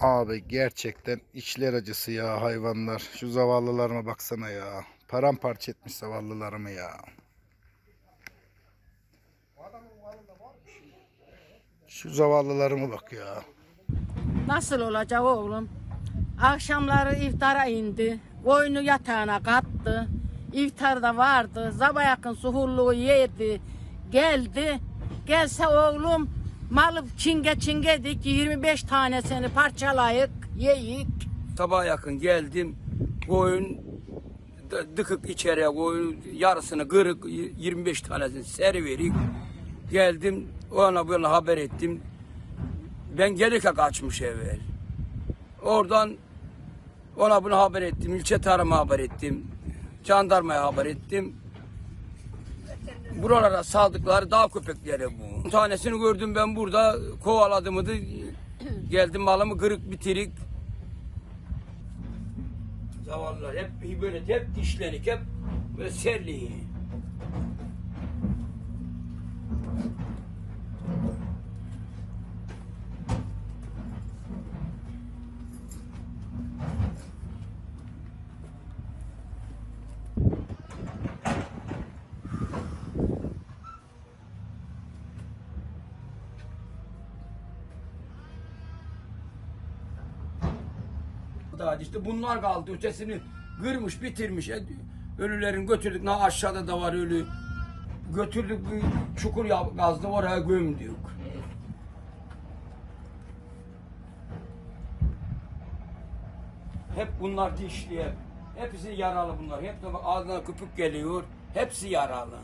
Abi gerçekten içler acısı ya hayvanlar. Şu zavallılarıma baksana ya. Paramparça etmiş zavallılarımı ya. Şu zavallılarıma bak ya. Nasıl olacak oğlum? Akşamları iftara indi. Koyunu yatağına kattı. İftarda vardı. Sabah yakın suhurluğu yedi. Geldi. Gelse oğlum malı çinge çinge dik 25 tanesini parçalayık yeyik. Sabah yakın geldim. Koyun dıkık içeriye koyun yarısını kırık y- 25 tanesini seri verik. Geldim ona böyle haber ettim. Ben gelirken kaçmış evvel. Oradan ona bunu haber ettim. İlçe tarıma haber ettim. Jandarmaya haber ettim. Buralara saldıkları dağ köpekleri bu. Bir tanesini gördüm ben burada kovaladım da geldim malımı kırık bitirik Zavallılar hep böyle hep dişlenik hep böyle serli. Daha işte bunlar kaldı ötesini kırmış bitirmiş. E, Ölülerin götürdük na aşağıda da var ölü. Götürdük bir çukur kazdı oraya gömdük. Hep bunlar dişli hep. Hepsi yaralı bunlar. Hep de ağzına köpük geliyor. Hepsi yaralı.